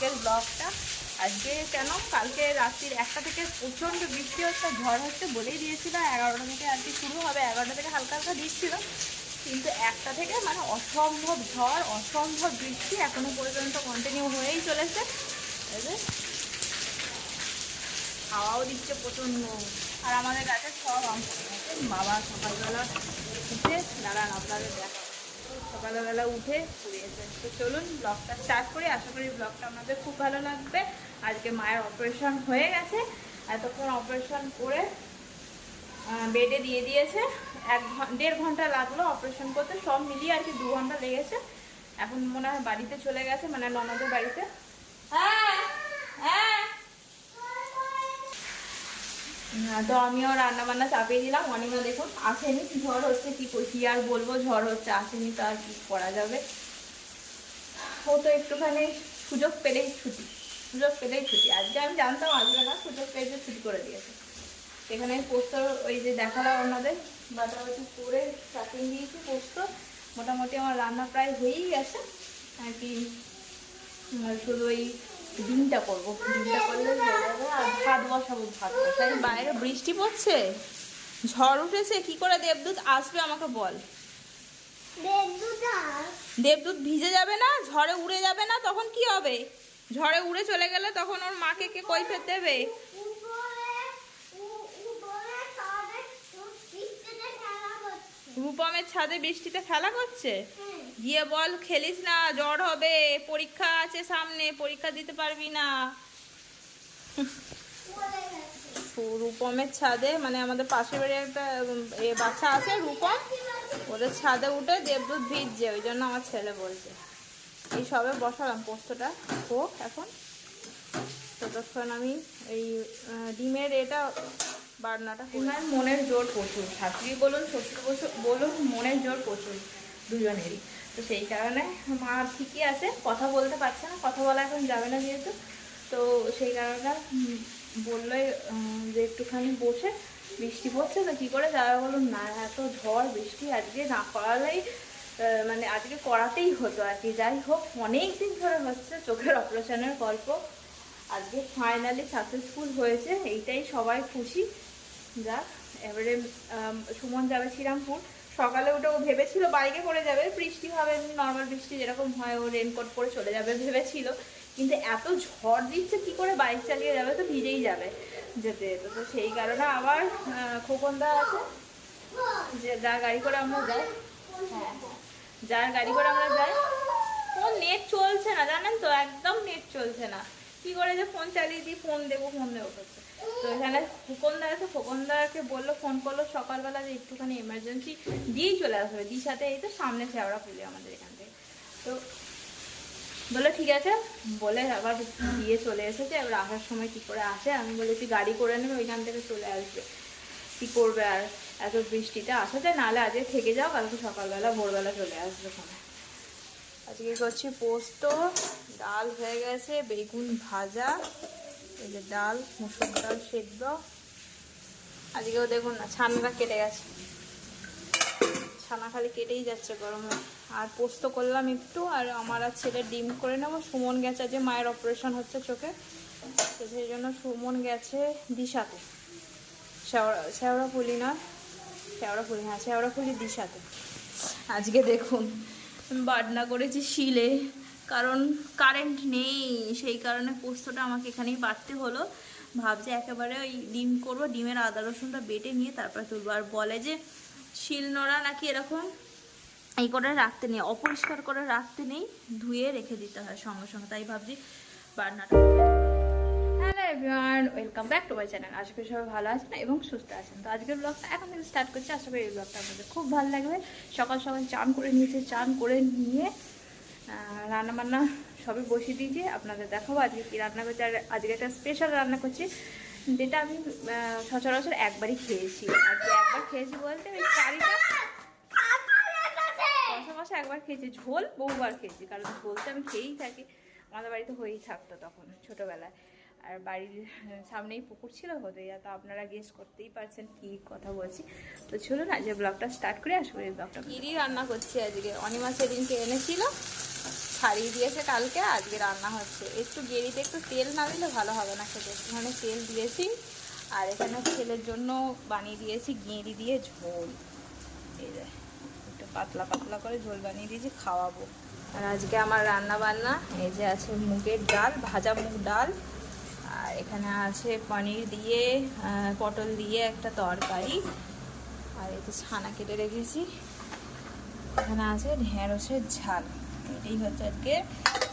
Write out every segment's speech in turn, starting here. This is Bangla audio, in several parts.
আজকের ব্লগটা আজকে কেন? কালকে রাত্রির একটা থেকে প্রচণ্ড বৃষ্টি হচ্ছে, ঝড় হচ্ছে বলেই দিয়েছিল। এগারোটা থেকে আর কি শুরু হবে, এগারোটা থেকে হালকা হালকা দিচ্ছিল। কিন্তু একটা থেকে মানে অসম্ভব ঝড়, অসম্ভব বৃষ্টি এখনও পর্যন্ত কন্টিনিউ হয়েই চলেছে। হাওয়াও দিচ্ছে প্রচণ্ড। আর আমাদের গাছে সব আম বাবা সকালবেলা উঠে দাঁড়ান, আপনাদের দেখা সকালবেলা উঠে পুড়িয়েছে তো চলুন ব্লগটা স্টার্ট করি। আশা করি ব্লগটা আপনাদের খুব ভালো লাগবে। আজকে মায়ের অপারেশন হয়ে গেছে। এতক্ষণ অপারেশন করে বেডে দিয়ে দিয়েছে। এক দেড় ঘণ্টা লাগল অপারেশন করতে। সব মিলিয়ে আর কি দু ঘণ্টা লেগেছে। এখন মনে হয় বাড়িতে চলে গেছে মানে ননদের বাড়িতে। হ্যাঁ হ্যাঁ, তো আমিও রান্না বান্না চাপিয়ে দিলাম। অনিমা দেখুন আসেনি। ঝড় হচ্ছে, কি কি আর বলব? ঝড় হচ্ছে, আসেনি তো আর কি করা যাবে? ও তো একটুখানি সুযোগ পেলেই ছুটি। সুযোগ পেলেই ছুটি। আজকে আমি জানতাম আসবে না, সুযোগ পেয়েছে, ছুটি করে দিয়েছে। এখানে পোস্ত ওই যে দেখালাম ওনাদের, বাটাবাটি করে চাপিয়ে দিয়েছি পোস্ত মোটামুটি আমার রান্না প্রায় হয়েই গেছে। আর কি শুধু ওই ডিমটা করব। ডিমটা করলে হয়ে যাবে। আর বসাবো ভাত বসাই বাইরে বৃষ্টি পড়ছে? ঝড় উঠেছে কি করে দেবদূত আসবে আমাকে বল। দেবদূত ভিজে যাবে না ঝড়ে উড়ে যাবে না তখন কি হবে? ঝড়ে উড়ে চলে গেলে তখন ওর মাকে কে কৈফের দেবে? রূপমের ছাদে বৃষ্টিতে খেলা করছে? গিয়ে বল খেলিস না জ্বর হবে পরীক্ষা আছে সামনে পরীক্ষা দিতে পারবি না। রূপমের ছাদে মানে আমাদের পাশের বাড়ি একটা এ বাচ্চা আছে রূপম। ওদের ছাদে উঠে দেবদূত ভিজছে ওই জন্য আমার ছেলে বলছে। এই সবে বসালাম পোস্তটা হোক এখন। ততক্ষণ আমি এই ডিমের এটা বাটনাটা ওনার মনের জোর প্রচুর। শাশুড়ি বলুন শ্বশুর বলুন মনের জোর প্রচুর দুজনেরই। তো সেই কারণে মা ঠিকই আছে কথা বলতে পারছে না কথা বলা এখন যাবে না যেহেতু। তো সেই কারণে উম, বললে যে একটুখানি বসে বৃষ্টি পড়ছে তো কী করে যাবে বলুন না? এত ঝড়, বৃষ্টি আজকে না করালেই মানে আজকে করাতেই হতো আর কি। যাই হোক অনেক দিন ধরে হচ্ছে চোখের অপারেশনের গল্প। আজকে ফাইনালি সাকসেসফুল হয়েছে, এইটাই সবাই খুশি। যাক, এবারে সুমন যাবে শ্রীরামপুর। সকালে উঠে ও ভেবেছিল বাইকে করে যাবে, বৃষ্টি হবে নর্মাল বৃষ্টি যেরকম হয়, ও রেনকোট পরে চলে যাবে ভেবেছিল। কিন্তু এত ঝড় দিচ্ছে, কি করে বাইক চালিয়ে যাবে? তো ভিজেই যাবে যেতে। যেতে তো সেই কারণে আবার খোকনদা আছে, যে যা গাড়ি করে আমরা যাই। হ্যাঁ যার গাড়ি করে আমরা যাই। ফোন নেট চলছে না, জানেন তো, একদম নেট চলছে না। কি করে যে ফোন চালিয়ে দিই ফোন দেবো ফোন দেবো করছে। তো এখানে ফুকনদা আছে ফুকনদাকে বলল ফোন করল সকালবেলা যে একটুখানি এমার্জেন্সি দিয়েই চলে আসবে। দির সাথে এই তো সামনে শেওড়া পুলি আমাদের এখান থেকে। তো বলে, ঠিক আছে। বলে আবার দিয়ে চলে এসেছে। এবার আসার সময় কি করে আসে? আমি বলেছি, গাড়ি করে নেবে, ওইখান থেকে চলে আসবে। কি করবে আর? এত বৃষ্টিতে আসা যায় নাহলে আজকে থেকে যাও, কালকে সকালবেলা, ভোরবেলা চলে আসবে ওখানে। আজকে করছি পোস্ত, ডাল হয়ে গেছে, বেগুন ভাজা, এই যে ডাল, মুসুর ডাল সেদ্ধ। আজকেও দেখুন না, ছানটা কেটে গেছে। ছানা খালি কেটেই যাচ্ছে গরমে আর পোস্ত করলাম একটু, আর আমার আর ছেলে ডিম করে নেব। সুমন গেছে যে মায়ের অপারেশন হচ্ছে চোখে। তো সেই জন্য সুমন গেছে দিশাতে। শেওড়া ফুলি না? শেওড়া ফুলি হ্যাঁ শেওড়া ফুলি দিশাতে। আজকে দেখুন, বাটনা করেছি শিলে। কারণ কারেন্ট নেই, সেই কারণে পোস্তটা আমাকে এখানেই বাড়তে হলো। ভাবছে একেবারে ওই ডিম করব, ডিমের আদা রসুনটা বেটে নিয়ে তারপরে তুলবো। আর বলে যে শিল নোড়া নাকি এরকম এই করে রাখতে নেই, অপরিষ্কার করে রাখতে নেই, ধুয়ে রেখে দিতে হয় সঙ্গে সঙ্গে। তাই ভাবছি বাটনাটা hello everyone welcome back to my channel সবাই ভালো এবং সুস্থ তো আজকের ব্লগটা এখন স্টার্ট করছি। ব্লগটা আপনাদের খুব ভালো লাগবে। সকাল চান করে চান করে নিয়ে সবই বসিয়ে আপনাদের দেখাবো আজকে কী রান্না করছি। আর আজকে একটা স্পেশাল রান্না করছি। যেটা আমি সচরাচর একবারই খেয়েছি। আজকে একবার খেয়েছি বলতে ওই কারিটা কষা একবার খেয়েছি। ঝোল বহুবার খেয়েছি, কারণ ঝোল তো আমি খেয়েই থাকি। আমাদের বাড়িতে হয়েই থাকতো তখন, ছোটোবেলায়। আর বাড়ির সামনেই পুকুর ছিল হতে তো আপনারা গেস করতেই পারছেন কি কথা বলছি। তো চলুন যে ব্লগটা স্টার্ট করে। আসব এই ব্লগটা রান্না করছি আজকে। অনিমা সেদিনকে এনেছিল। ছাড়িয়ে দিয়েছে কালকে, আজকে রান্না হচ্ছে। একটু গেরিতে একটু তেল না দিলে ভালো হবে না খেতে। এখানে তেল দিয়েছি, আর এখানে ছেলের জন্য বানিয়ে দিয়েছি গেঁড়ি দিয়ে ঝোল। এই যে, একটু পাতলা পাতলা করে ঝোল বানিয়ে দিয়েছি, খাওয়াবো। আর আজকে আমার রান্না বান্না এই যে আছে মুগের ডাল, ভাজা মুগ ডাল, আর এখানে আছে পনির দিয়ে পটল দিয়ে একটা তরকারি। আর এতে ছানা কেটে রেখেছি। এখানে আছে ঢেঁড়সের ঝাল। এটাই হচ্ছে আজকে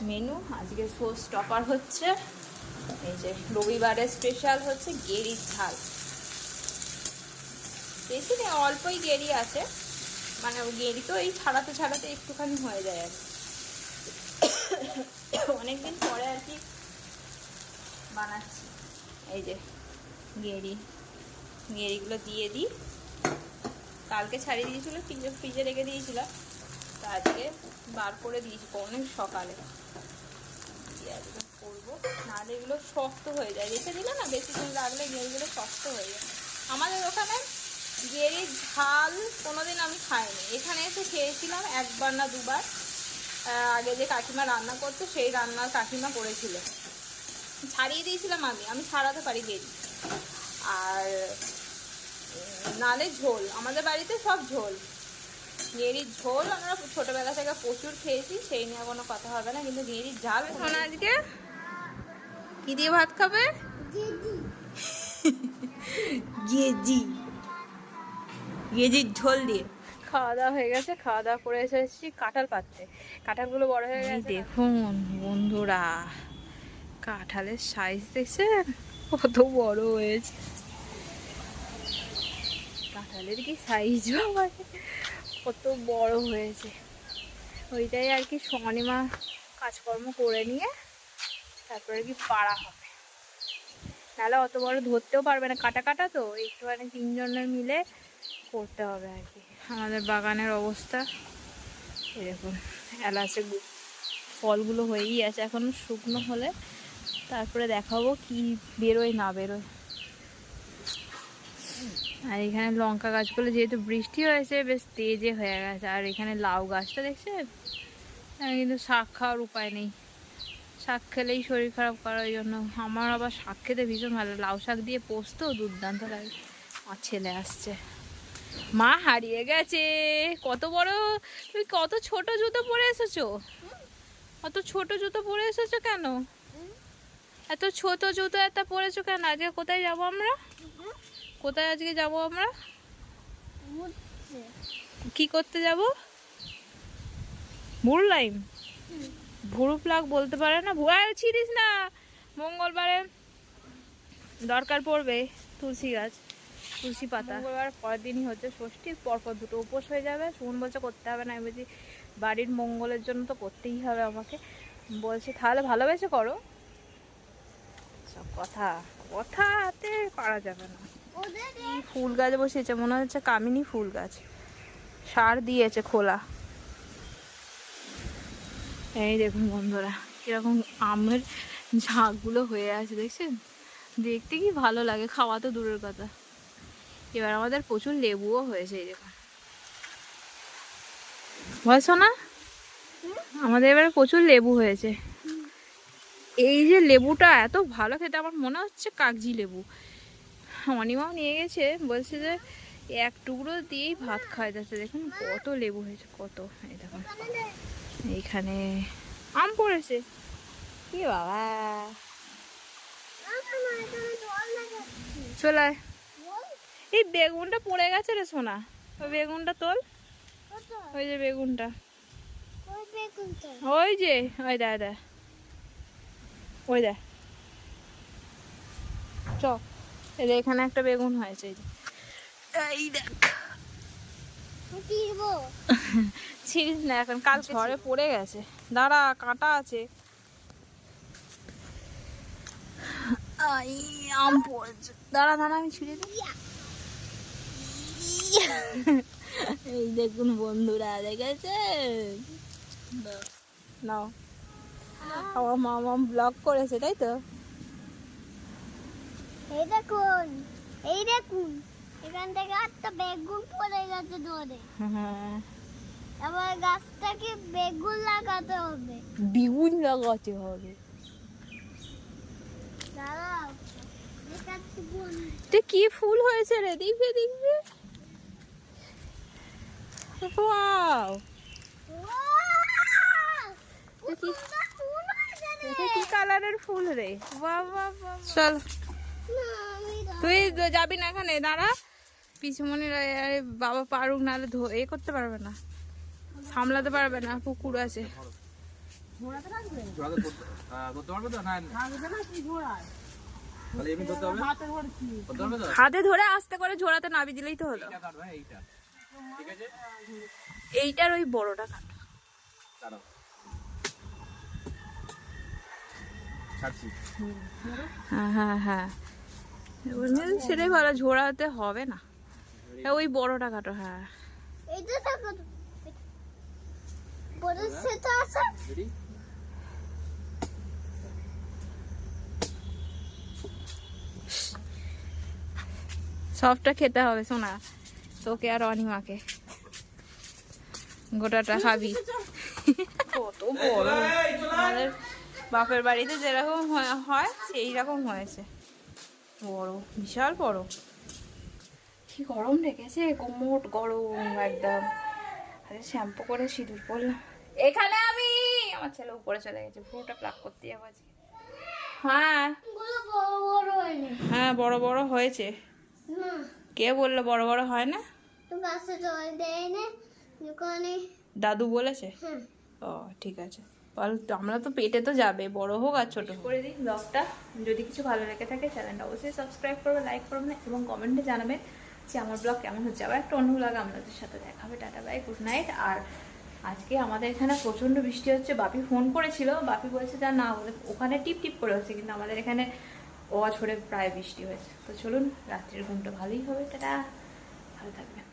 মেনু আজকে শো স্টপার হচ্ছে, এই যে রবিবারের স্পেশাল হচ্ছে গেরির ঝাল। বেশি নেই, অল্পই গেরি আছে মানে গেরি তো এই ছাড়াতে ছাড়াতে একটুখানি হয়ে যায় আর। অনেকদিন পরে আর কি বানাচ্ছি। এই যে গেরি, গেরিগুলো দিয়ে দিই। কালকে ছাড়িয়ে দিয়েছিল, ফ্রিজে ফ্রিজে রেখে দিয়েছিলাম তা আজকে বার করে দিয়েছি অনেক সকালে। আজকে করব। নাহলে এগুলো শক্ত হয়ে যায়। রেখে দিলে না বেশি দিন রাখলে গেরিগুলো শক্ত হয়ে যায়। আমাদের ওখানে গেরির ঝাল কোনোদিন আমি খাইনি। এখানে এসে খেয়েছিলাম একবার না দুবার। আগে যে কাকিমা রান্না করতো, সেই রান্নার কাকিমা করেছিল। ছাড়িয়ে দিয়েছিলাম আমি। আমি ছাড়াতে পারি গেরি আর নালে ঝোল। আমাদের বাড়িতে সব ঝোল। গেরির ঝোল আমরা ছোটবেলা থেকে প্রচুর খেয়েছি সেই নিয়ে কোনো কথা হবে না কিন্তু গেরির ঝাল এখন আজকে কি দিয়ে ভাত খাবে? গেজি। গেজির ঝোল দিয়ে। খাওয়া দাওয়া হয়ে গেছে খাওয়া দাওয়া করে এসে এসেছি কাঁঠাল পাততে কাঁঠালগুলো বড় হয়ে গেছে দেখুন বন্ধুরা কাঁঠালের সাইজ দেখছেন? কত বড় হয়েছে। কাঁঠালের কি সাইজ বাবা কত বড় হয়েছে। ওইটাই আর কি শনিমা কাজকর্ম করে নিয়ে তারপরে কি পাড়া হবে। নাহলে অত বড় ধরতেও পারবে না। কাটা কাটা তো, একটুখানি তিনজনের মিলে করতে হবে আর কি। আমাদের বাগানের অবস্থা এরকম। এলাচে ফলগুলো হয়েই আছে এখন শুকনো হলে। তারপরে দেখাবো কি বেরোয় না বেরোয়। আর এখানে লঙ্কা গাছগুলো যেহেতু বৃষ্টি হয়েছে, বেশ তেজে হয়ে গেছে। আর এখানে লাউ গাছটা এখানে কিন্তু শাক খাওয়ার উপায় নেই। শাক খেলেই শরীর খারাপ করার জন্য। আমার আবার শাক খেতে ভীষণ ভালো লাউ শাক দিয়ে পোস্ত দুর্দান্ত লাগে। আমার ছেলে আসছে। মা হারিয়ে গেছে। কত বড়? তুমি কত ছোট জুতো পরে এসেছ? অত ছোট জুতো পরে এসেছ কেন? এত ছোট জুতো এত পরেছো কেন? আজকে কোথায় যাব আমরা? কোথায় আজকে যাব আমরা? কি করতে যাব? লাইম ভুরু প্লাগ বলতে পারে না। ভুয়া ছিড়িস না। মঙ্গলবারে দরকার পড়বে তুলসী গাছ তুলসী পাতা। মঙ্গলবার পরের দিনই হচ্ছে ষষ্ঠীর পরপর দুটো উপোস হয়ে যাবে। সুমন বলছে করতে হবে না। আমি বলছি বাড়ির মঙ্গলের জন্য তো করতেই হবে আমাকে। বলছে তাহলে ভালোবেসে করো। সব কথা কথাতে পারা যাবে না। এই ফুল গাছ বসিয়েছে মনে হচ্ছে কামিনী ফুল গাছ। সার দিয়েছে খোলা। এই দেখুন বন্ধুরা কীরকম আমের ঝাঁকগুলো হয়ে আছে দেখছেন? দেখতে কি ভালো লাগে খাওয়া তো দূরের কথা। এবার আমাদের প্রচুর লেবুও হয়েছে এই দেখুন। বলছো না আমাদের এবার প্রচুর লেবু হয়েছে। এই যে লেবুটা এত ভালো খেতে আমার মনে হচ্ছে কাগজি লেবু। অনিমাও নিয়ে গেছে বলছে যে এক টুকরো দিয়েই ভাত খাওয়া যাচ্ছে। দেখুন কত লেবু হয়েছে কত। এই দেখুন এইখানে আম পড়েছে। কি বাবা। চলে। এই বেগুনটা পড়ে গেছে রে সোনা। ওই বেগুনটা তোল। ওই যে বেগুনটা। ওই যে ওই দা দা ওই দা চ। এই এখানে একটা বেগুন হয়েছে এই দেখ। ছিড়িস না এখন কাল ঝড়ে পড়ে গেছে। দাঁড়া কাঁটা আছে। আই, আম পড়েছে। দাঁড়া দাঁড়া আমি ছিঁড়ে দিই। এই দেখুন বন্ধুরা দেখেছে নাও। আমার মামা ব্লগ করেছে তাই তো? এই দেখুন এই দেখুন এখান থেকে একটা বেগুন পড়ে গেছে ধরে। এবার গাছটাকে বেগুন লাগাতে হবে। বিগুন লাগাতে হবে। দাঁড়াও এটা কি ফুল হয়েছে রে? দেখবে দেখবে ওয়াও। দেখি। কালারের ফুল রে। চল। তুই যাবি না এখানে দাঁড়া। পিছুমনির আরে বাবা পারুক নাহলে ধো এ করতে পারবে না। সামলাতে পারবে না কুকুর আছে। জোড়াতে করতে- আহ, করতে পারবে তো? না তাহলে এমনি করতে হবে? করতে পারবে তো? হাতে ধরে আস্তে করে ঝোড়াতে নাবি দিলেই তো হলো। এইটা কাটবে হ্যাঁ, এইটা। ঠিক আছে? এইটার ওই বড়টা কাট। হ্যাঁ হ্যাঁ হ্যাঁ। সেটাই ভালো ঝোড়াতে হবে না। হ্যাঁ, ওই বড়টা কাটো হ্যাঁ। সবটা খেতে হবে শোনা তোকে আর অনিমাকে। গোটাটা খাবি। কত বড় বাপের বাড়িতে যেরকম হয়- হয় সেই রকম হয়েছে। বড় বিশাল বড়। কি গরম রেখেছে কোমট গরম একদম। আরে শ্যাম্পু করে সিঁদুর পরলাম। এখানে আমি! আমার ছেলে উপরে চলে গেছে পুরোটা প্লাক করতে যাব আজকে। হ্যাঁ। বড় বড় হ্যাঁ বড় বড় হয়েছে। কে বলল বড় বড় হয় না? দাদু বলেছে? হ্যাঁ। ও ঠিক আছে। বল আমরা তো পেটে তো যাবে, বড় হোক আর ছোট। করে দিই ব্লগটা। যদি কিছু ভালো লেগে থাকে, চ্যানেলটা অবশ্যই সাবস্ক্রাইব করবে লাইক করবেন এবং কমেন্টে জানাবেন যে আমার ব্লগ কেমন হচ্ছে। আবার একটা অন্য ব্লগ আপনাদের সাথে দেখা হবে টাটা বাই গুড নাইট আর আজকে আমাদের এখানে প্রচণ্ড বৃষ্টি হচ্ছে। বাপি ফোন করেছিল। বাপি বলছে, যা না, ওদের ওখানে টিপ টিপ করে হচ্ছে, কিন্তু আমাদের এখানে অঝরে প্রায় বৃষ্টি হয়েছে। তো চলুন, রাত্রির ঘুমটা ভালোই হবে। টাটা। ভালো থাকবেন।